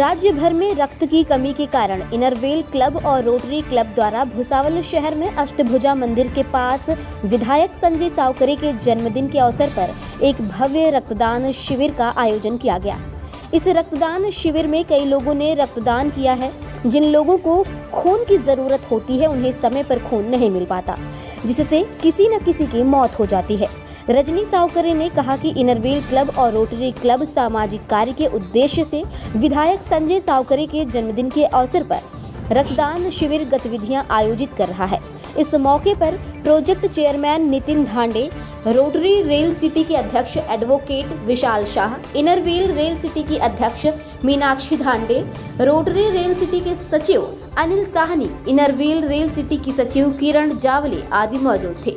राज्य भर में रक्त की कमी के कारण इनरवेल क्लब और रोटरी क्लब द्वारा भुसावल शहर में अष्टभुजा मंदिर के पास विधायक संजय सावकरे के जन्मदिन के अवसर पर एक भव्य रक्तदान शिविर का आयोजन किया गया। इस रक्तदान शिविर में कई लोगों ने रक्तदान किया है। जिन लोगों को खून की ज़रूरत होती है, उन्हें समय पर खून नहीं मिल पाता, जिससे किसी न किसी की मौत हो जाती है। रजनी सावकरे ने कहा कि इनरवेल क्लब और रोटरी क्लब सामाजिक कार्य के उद्देश्य से विधायक संजय सावकरे के जन्मदिन के अवसर पर रक्तदान शिविर गतिविधियाँ आयोजित कर रहा है। इस मौके पर project chairman Nitin Dhande Rotary Rail City के अध्यक्ष advocate Vishal Shah, Inner Wheel Rail City की अध्यक्ष Meenakshi Dhande Rotary Rail City के सचिव Anil Sahni, Inner Wheel Rail City की सचिव किरण जावले आदि मौजूद थे।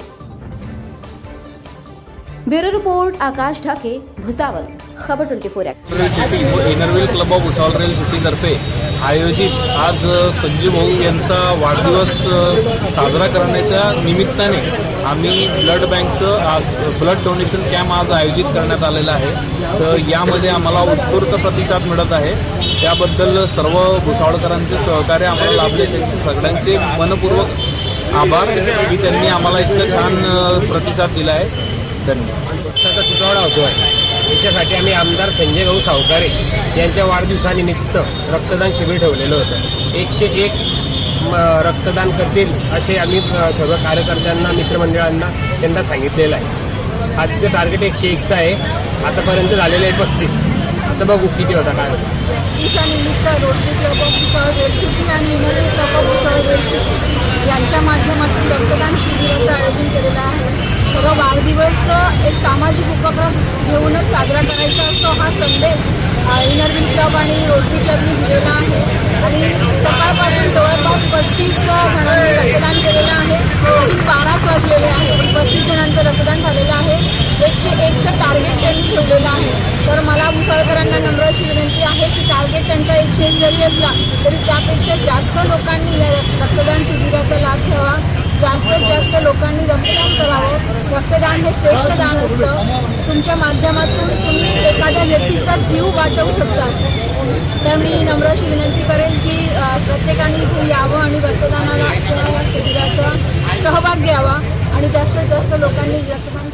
ब्युरो रिपोर्ट आकाश ढाके भुसावल खबर 24 act Rail Club of Bhusawal Rail सिटीतर्फे आयोजित आज संजीव भाऊ यांचा वाढदिवस साजरा करण्याच्या निमित्ताने आम्ही ब्लड बँकचं आज ब्लड डोनेशन कॅम्प आज आयोजित करण्यात आलेला आहे. तर यामध्ये आम्हाला उत्स्फूर्त प्रतिसाद मिळत आहे. त्याबद्दल सर्व भुसावळकरांचे सहकार्य आम्हाला लाभले. त्यांचे सगळ्यांचे मनपूर्वक आभार. की त्यांनी आम्हाला इतकं छान प्रतिसाद दिला आहे. धन्यवाद पक्षाचा तुटवडा होतो आहे याच्यासाठी आम्ही आमदार संजय भाऊ सावकारे यांच्या वाढदिवसानिमित्त रक्तदान शिबिर ठेवलेलं होतं. एकशे एक म, रक्तदान करतील असे आम्ही सर्व कार्यकर्त्यांना मित्रमंडळांना त्यांना सांगितलेलं आहे. आजचं टार्गेट एकशे एकचं आहे. आतापर्यंत झालेलं आहे पस्तीस. आता बघू किती होता काय रोटरी क्लब ऑफ आणि यांच्या माध्यमातून रक्तदान शिबिराचं आयोजन वाढदिवस एक सामाजिक उपक्रम घेऊनच साजरा करायचा असतो. हा संदेश इनरविल क्लब आणि रोटरी क्लबनी दिलेला आहे. आणि सकाळपासून जवळपास पस्तीस जणांनी रक्तदान केलेलं आहे. बाराच वाजलेले आहे. पण पस्तीस जणांचं रक्तदान झालेलं आहे. एकशे एकचं टार्गेट त्यांनी ठेवलेलं आहे. तर मला मुसळकरांना नम्र अशी विनंती आहे की टार्गेट त्यांचा एकशे जरी असला तरी त्यापेक्षा जास्त लोकांनी या रक्तदान शिबिराचा लाभ घ्यावा जास्तीत जास्त लोकांनी रक्तदान करावं रक्तदान हे श्रेष्ठ दान असतं. तुमच्या माध्यमातून तुम्ही एखाद्या व्यक्तीचा जीव वाचवू शकतात तर मी नम्र अशी विनंती करेन की प्रत्येकाने इथे यावं आणि रक्तदानाला या शिबिराचा सहभाग घ्यावा आणि जास्तीत जास्त लोकांनी रक्तदान